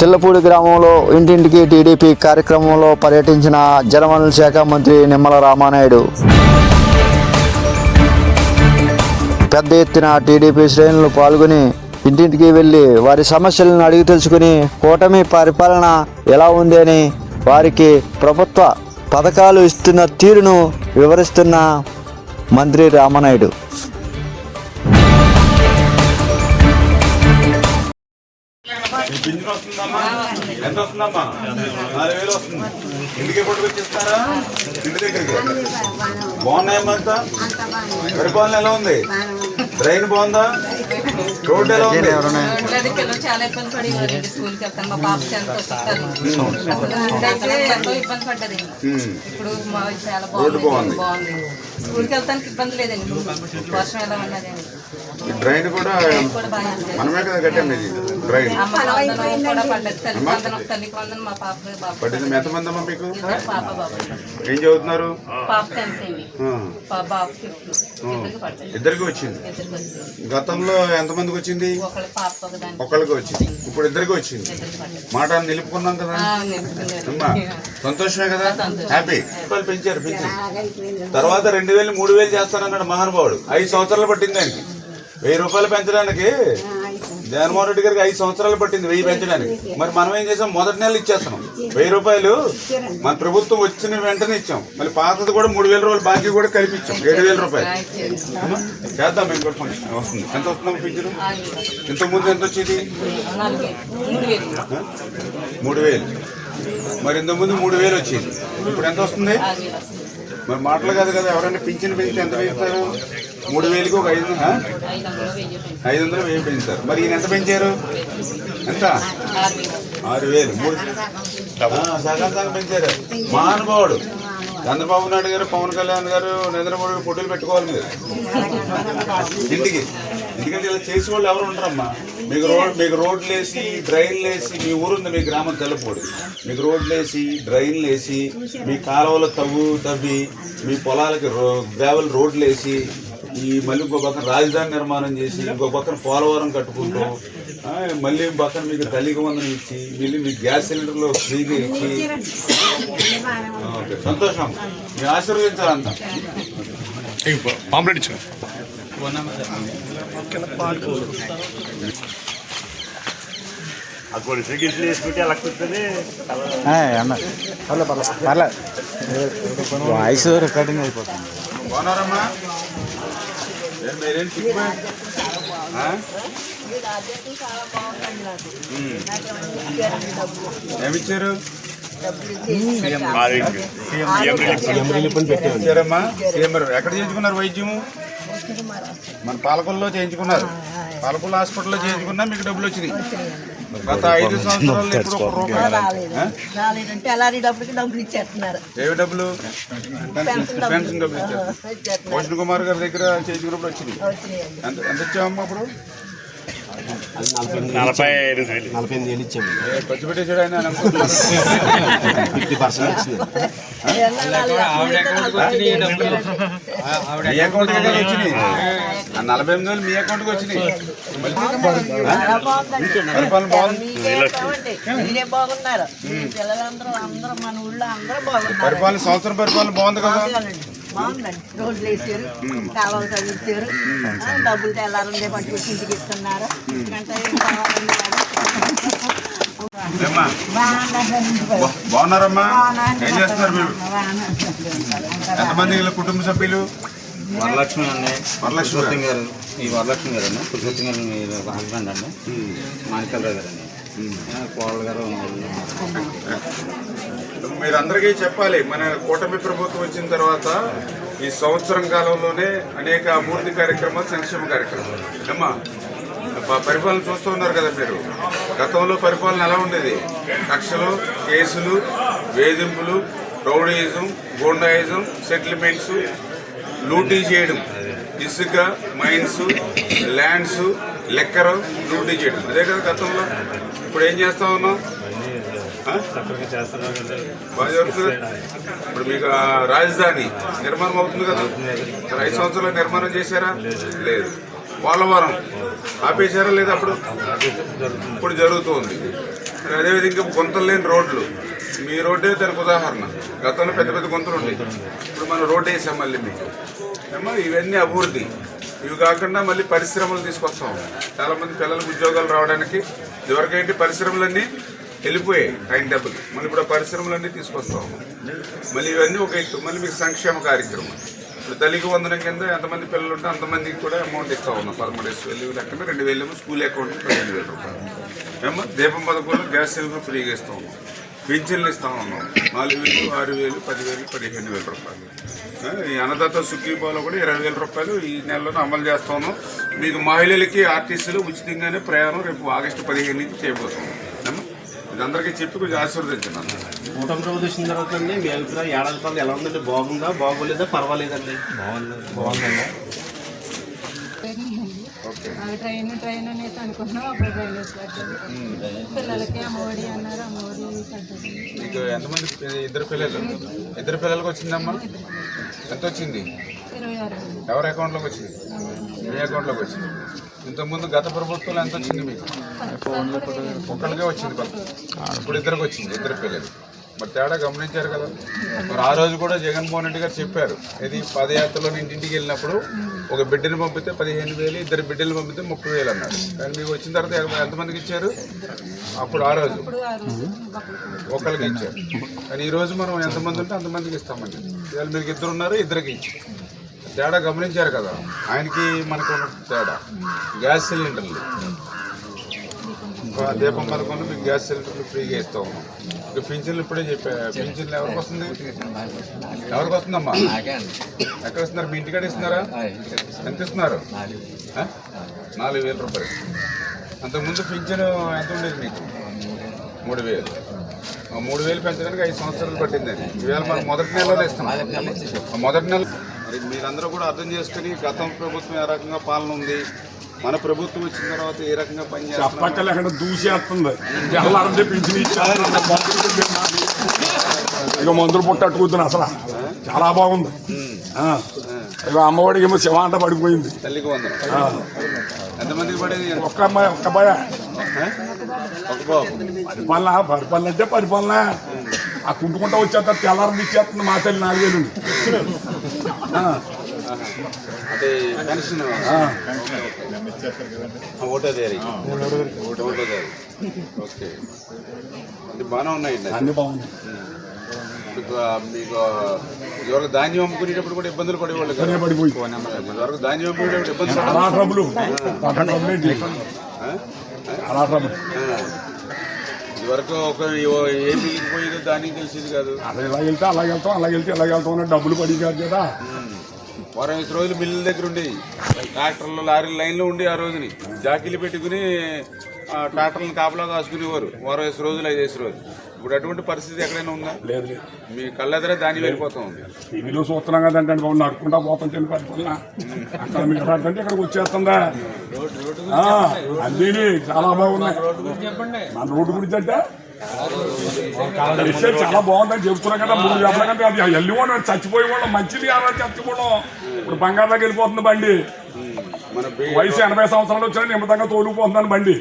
తెల్లపూడి గ్రామంలో ఇంటింటికి టీడీపీ కార్యక్రమంలో పర్యటించిన జలవనరుల శాఖ మంత్రి నిమ్మల రామానాయుడు. పెద్ద ఎత్తున టీడీపీ శ్రేణులు పాల్గొని ఇంటింటికి వెళ్ళి వారి సమస్యలను అడిగి తెలుసుకుని కూటమి పరిపాలన ఎలా ఉంది అని వారికి ప్రభుత్వ పథకాలు ఇస్తున్న తీరును వివరిస్తున్న మంత్రి రామనాయుడు. పింఛన్ వస్తుందమ్మా? ఎంత వస్తుందమ్మా? నాలుగు వేలు వస్తుంది. ఇంటికి పట్టుకొచ్చిస్తారా ఇంటి దగ్గరికి. బాగున్నాయమ్మా అంతా? పరిపాలన ఎలా ఉంది? ట్రైన్ బాగుందా? చాలా ఇబ్బంది పడి స్కూల్కి వెళ్తాను మా పాప ఎంత వస్తారు అసలు ముందైతే ఎంతో ఇబ్బంది పడ్డది. ఇప్పుడు మా చాలా బాగుంది బాగుంది. స్కూల్కి వెళ్తానికి ఇబ్బంది లేదండి. వర్షం ఎలా ట్రైన్ కూడా. మనమే కదా కట్టాము ఇది. బాబు పట్టింది ఎంతమంది అమ్మా మీకు? పాప బాబు ఏం చదువుతున్నారు? ఇద్దరికి వచ్చింది. ఇద్దరికి వచ్చింది ఎంతమందికి వచ్చింది ఒకళ్ళకి వచ్చింది. ఇప్పుడు ఇద్దరికి వచ్చింది. మాట నిలుపుకున్నాం కదా. అమ్మా సంతోషమే కదా. హ్యాపీ రూపాయలు పెంచారు పెంచారు. తర్వాత రెండు వేలు మూడు వేలు చేస్తానన్నాడు మహానుభావుడు. ఐదు సంవత్సరాలు పట్టింది ఆయనకి. వెయ్యి రూపాయలు పెంచడానికి జగన్మోహన్ రెడ్డి గారికి ఐదు సంవత్సరాలు పట్టింది వెయ్యి పెంచడానికి. మరి మనం ఏం చేసాం? మొదటి నెల ఇచ్చేస్తున్నాం. వెయ్యి రూపాయలు మన ప్రభుత్వం వచ్చిన వెంటనే ఇచ్చాం. మళ్ళీ పాతది కూడా మూడు వేల రూపాయలు బాకీ కూడా కలిపిచ్చాం ఏడు వేల రూపాయలు. చేద్దాం మేము ఫంక్షన్. వస్తుంది. ఎంత వస్తున్నాం పింఛను ఇంతకుముందు ఎంత వచ్చేది? మూడు వేలు. మరి ఇంతకుముందు మూడు వేలు వచ్చేది. ఇప్పుడు ఎంత వస్తుంది? మరి మాటలు కాదు కదా ఎవరైనా పింఛన్ పెంచితే ఎంత పెంచుతారు? మూడు వేలకి ఒక ఐదు ఐదు వందలు వెయ్యి ఐదు వందలు పెంచుతారు. మరి ఈయన ఎంత పెంచారు? ఎంత? ఆరు వేలు. మూడు సగం సగం పెంచారు. మహానుభావుడు చంద్రబాబు నాయుడు గారు పవన్ కళ్యాణ్ గారు నరేంద్రమోడీ ఫోటోలు పెట్టుకోవాలి మీరు. ఇంటికి. ఎందుకంటే ఇలా చేసే వాళ్ళు ఎవరు ఉండరమ్మా. మీకు రోడ్ మీకు రోడ్లు వేసి డ్రైన్లు వేసి మీ ఊరుంది మీ గ్రామం తెల్లపూడి. మీకు రోడ్లు వేసి డ్రైన్లు వేసి మీ కాలువలు తవ్వు తవ్వి మీ పొలాలకి రో గ్రావెల్ రోడ్లు వేసి ఈ మళ్ళీ ఇంకో పక్కన రాజధాని నిర్మాణం చేసి ఇంకో పక్కన పోలవరం కట్టుకుంటూ. ఆ, మళ్ళీ పక్కన మీకు తల్లికి వందనం ఇచ్చి మళ్ళీ మీకు గ్యాస్ సిలిండర్లు ఫ్రీగా ఇచ్చి. సంతోషం. మీ ఆశీర్వదించాలంతా పాంప్లెట్ ఇచ్చిన వాయిస్ రికార్డింగ్ అయిపోతుంది? బాగున్నారమ్మా? మీరేం ఏమిచ్చారు ఇచ్చారమ్మా. సీఎం గారు. ఎక్కడ చేయించుకున్నారు వైద్యము? మన పాలకొల్లో చేయించుకున్నారు. పాలకొల్లు హాస్పిటల్లో చేయించుకున్నా మీకు డబ్బులు వచ్చినాయి. గత ఐదు సంవత్సరాలు ఎప్పుడు ఒక రూపాయి ఆ? రాలేదంటే అలాంటి డబ్బులకి డబ్బులు ఇచ్చేస్తున్నారు. ఏవి డబ్బులు? పెన్షన్ డబ్బులు. ఇచ్చారు భూషణ్ కుమార్ గారి దగ్గర చేయించుకున్నప్పుడు వచ్చింది ఎంత ఎంత ఇచ్చామమ్మా అప్పుడు? నలభై ఎనిమిది వేలు. మీ అకౌంట్ కదా వచ్చినాయి? ఆ నలభై ఎనిమిది వేలు మీ అకౌంట్కి వచ్చినాయి. పరిపాలన బాగుంది. మీరే బాగున్నారు మీ పిల్లలందరూ అందరూ మన ఊళ్ళో అందరూ బాగున్నారు పరిపాలన సంవత్సరం పరిపాలన బాగుంది కదా? బాగుందండి. బాగుందండి రోడ్లు వేసారు కాలువలు చదివించారు డబ్బులు తెల్లారందే పట్టుకొచ్చి ఇంటికి ఇస్తున్నారు. బాగున్నారమ్మా. ఏం చేస్తున్నారు మీరు? ఎంతమంది వీళ్ళ కుటుంబ సభ్యులు? వరలక్ష్మి అండి. వరలక్ష్మి గారు. ఈ వరలక్ష్మి గారు అండి పురుషోత్తం గారు మీ హస్బెండ్ అండి. మాణికలరావు గారు అండి కోడలు గారు మీరందరికీ చెప్పాలి మన కూటమి ప్రభుత్వం వచ్చిన తర్వాత ఈ సంవత్సరం కాలంలోనే అనేక అభివృద్ధి కార్యక్రమాలు సంక్షేమ కార్యక్రమాలు అమ్మా పరిపాలన చూస్తూ ఉన్నారు కదా మీరు. గతంలో పరిపాలన ఎలా ఉండేది? కక్షలు కేసులు వేధింపులు రౌడీయిజం గోండాయిజం సెటిల్మెంట్స్ లూటీ చేయడం ఇసుక మైన్స్ ల్యాండ్స్ లెక్కరు లూటీ చేయడం. అదే కదా గతంలో. ఇప్పుడు ఏం చేస్తా ఉన్నాం? బాగా జరుగుతుంది ఇప్పుడు మీకు రాజధాని నిర్మాణం అవుతుంది కదా? మరి ఐదు సంవత్సరాలు నిర్మాణం చేశారా? లేదు. పోలవరం ఆపేశారా లేదా అప్పుడు? ఇప్పుడు జరుగుతుంది. మరి అదేవిధంగా గుంతలు లేని రోడ్లు. మీ రోడ్డే దానికి ఉదాహరణ. గతంలో పెద్ద పెద్ద గుంతలు ఉండేవి ఇప్పుడు మనం రోడ్డు వేసాం మళ్ళీ మీకు. ఏమో ఇవన్నీ అభివృద్ధి. ఇవి కాకుండా మళ్ళీ పరిశ్రమలు తీసుకొస్తాం. చాలామంది పిల్లలకు ఉద్యోగాలు రావడానికి. ఇదివరకేంటి పరిశ్రమలన్నీ? వెళ్ళిపోయాయి టైం టేబుల్. మళ్ళీ ఇప్పుడు పరిశ్రమలు పరిశ్రమలన్నీ తీసుకొస్తాం. మళ్ళీ ఇవన్నీ ఒక ఎత్తు మళ్ళీ మీకు సంక్షేమ కార్యక్రమం. ఇప్పుడు తల్లికి వందనం కింద ఎంతమంది పిల్లలు ఉంటే అంతమందికి కూడా అమౌంట్ ఇస్తా ఉన్నాం. పదమూడు వెళ్ళి లెక్కన రెండు వేలు ఏమో స్కూల్ అకౌంట్ పదిహేను వేల రూపాయలు. ఏమో దీపం పథకంలో గ్యాస్ సిలిండర్ ఫ్రీగా ఇస్తా ఉన్నాం. పింఛన్లు ఇస్తా ఉన్నాం. నాలుగు వేలు ఆరు వేలు పదివేలు పదిహేను వేల రూపాయలు. ఈ అన్నదాత సుఖీబాలో కూడా ఇరవై వేల రూపాయలు ఈ నెలలో అమలు చేస్తా ఉన్నాం. మీకు మహిళలకి ఆర్టీసీలు ఉచితంగానే ప్రయాణం రేపు ఆగస్టు పదిహేను నుంచి చేయబోతున్నాం. ఇది అందరికీ చెప్పి కొంచెం ఆశీర్వదించండి కూటమి ప్రభుత్వం వచ్చిన తర్వాత అండి మీ అభిప్రాయం ఏడాది పాలన ఎలా ఉందండి? బాగుందా బాగోలేదా పర్వాలేదండి? బాగుంది బాగుందండి. ట్రైన్ ట్రైన్ అనేసి అనుకున్నాం అప్పుడు పడ్డది పిల్లలకి అమ్మఒడి అన్నారు అమ్మఒడి మీకు ఎంతమంది ఇద్దరు పిల్లలు? ఇద్దరు పిల్లలకు వచ్చిందమ్మా? ఎంత వచ్చింది ఇరవై ఆరు. మంది ఎవరి అకౌంట్లోకి వచ్చింది? మీ అకౌంట్లోకి వచ్చింది. ఇంతకుముందు గత ప్రభుత్వంలో ఎంత వచ్చింది మీకు? ఒక్కరికే వచ్చింది ఇప్పుడు ఇద్దరికి వచ్చింది ఇద్దరు పిల్లలు. మరి తేడా గమనించారు కదా? మరి ఆ రోజు కూడా జగన్మోహన్ రెడ్డి గారు చెప్పారు ఇది పాదయాత్రలో ఇంటింటికి వెళ్ళినప్పుడు ఒక బిడ్డని పంపితే పదిహేను వేలు ఇద్దరు బిడ్డలు పంపితే ముప్పై వేలు అన్నారు. కానీ మీకు వచ్చిన తర్వాత ఎంతమందికి ఇచ్చారు? అప్పుడు ఆ రోజు. ఇప్పుడు ఒకరికి ఇచ్చారు. కానీ ఈరోజు మనం ఎంతమంది ఉంటే అంతమందికి ఇస్తామండి. ఇవాళ మీకు ఇద్దరు ఉన్నారు ఇద్దరికి ఇచ్చారు. తేడా గమనించారు కదా. ఆయనకి మనకు తేడా. గ్యాస్ సిలిండర్లు. దీపం పదకొండు మీకు గ్యాస్ సిలిండర్లు ఫ్రీగా ఇస్తా. ఉన్నాం ఇక పింఛన్లు ఇప్పుడే చెప్పా పింఛన్లు ఎవరికి వస్తుంది? ఎవరికి వస్తుందమ్మా? ఎక్కడ ఇస్తున్నారు? మీ ఇంటికాడ ఇస్తున్నారా? ఎంత ఇస్తున్నారు? నాలుగు వేల రూపాయలు. అంతకుముందు పింఛన్ ఎంత ఉండేది మీకు? మూడు వేలు. మూడు వేలు పెంచడానికి ఐదు సంవత్సరాలు పట్టిందండి ఈవేళ మనం మొదటి నెలలో ఇస్తాం మొదటి నెల మరి మీరందరూ కూడా అర్థం చేసుకుని గతం ప్రభుత్వం ఏ రకంగా పాలన ఉంది? మన ప్రభుత్వం వచ్చిన తర్వాత ఏ రకంగా పనిచేస్తాం పక్కన ఎక్కడ దూసేస్తుంది. పింఛన్ ఇక మందులు పుట్టట్టుకుతున్నాను అసలు. చాలా బాగుంది. ఇక అమ్మఒడికి ఏమో శివ అంట పడిపోయింది. తల్లికి. ఎంతమందికి పడేది? ఒక్క అమ్మాయి ఒక్క అబ్బాయి? పరిపాలన పరిపాలన అంటే పరిపాలన. ఆ కుంటుకుంటా వచ్చేస్తారు తెల్లారం ఇచ్చేస్తుంది మా తల్లి నాలుగేళ్ళు. అంటే పెన్షన్. ఓటో తేరీ ఓటో తేరీ ఓకే. అంటే బాగానే ఉన్నాయండి అన్ని బాగుంది మీకు ఆ, మీకు ఇదివరకు ధాన్యం అమ్ముకునేటప్పుడు కూడా ఇబ్బందులు పడేవాళ్ళు ఇదివరకు ధాన్యం అమ్ముకునేటప్పుడు ఇబ్బంది చాలా పడ్డారు. ట్రబుల్ చాలా ట్రబుల్ ఏంటి ఆ? చాలా ట్రబుల్ ఆ. ఇదివరకు ఒక ఏ మిల్లికి పోయేదో ధాన్యం తెలిసేది కాదు. అలా వెళ్తే అలా వెళ్తాం అలా వెళ్తే ఇలా వెళ్తాం అని డబ్బులు పడి కాదు కదా వారం ఐదు రోజులు మిల్లుల దగ్గర ఉండేవి. ట్రాక్టర్లు లారీలు లైన్లో ఉండి ఆ రోజుని. జాకీలు పెట్టుకుని ఆ, ట్రాక్టర్లను కాపలా కాసుకునేవారు. వారం ఐదు రోజులు ఐదేసి రోజులు. ఇప్పుడు అటువంటి పరిస్థితి ఎక్కడైనా ఉందా? లేదు లేదు. మీ కళ్ళెదరే దాన్ని వెళ్ళిపోతా ఉంది. టీవీలో చూస్తున్నాం కదంటే బాబు. నడుకుంటా పోతుంటే అక్కడ మీరు ఇక్కడికి వచ్చేస్తుందా? ఆ, అన్నీ చాలా బాగున్నాయి. మన రోడ్డు గురించి అంటే విషయం చాలా బాగుందని చెప్తున్నాం కదా మూడు చెప్పడం కంటే అది వెళ్ళి వాళ్ళం చచ్చిపోయి వాళ్ళం మంచిది అలా చచ్చిపోవడం ఇప్పుడు బంగారులోకి వెళ్ళిపోతుంది బండి. వయసు ఎనభై సంవత్సరాలు వచ్చినా నిమ్మతంగా తోలుకుపోతున్నాను బండి.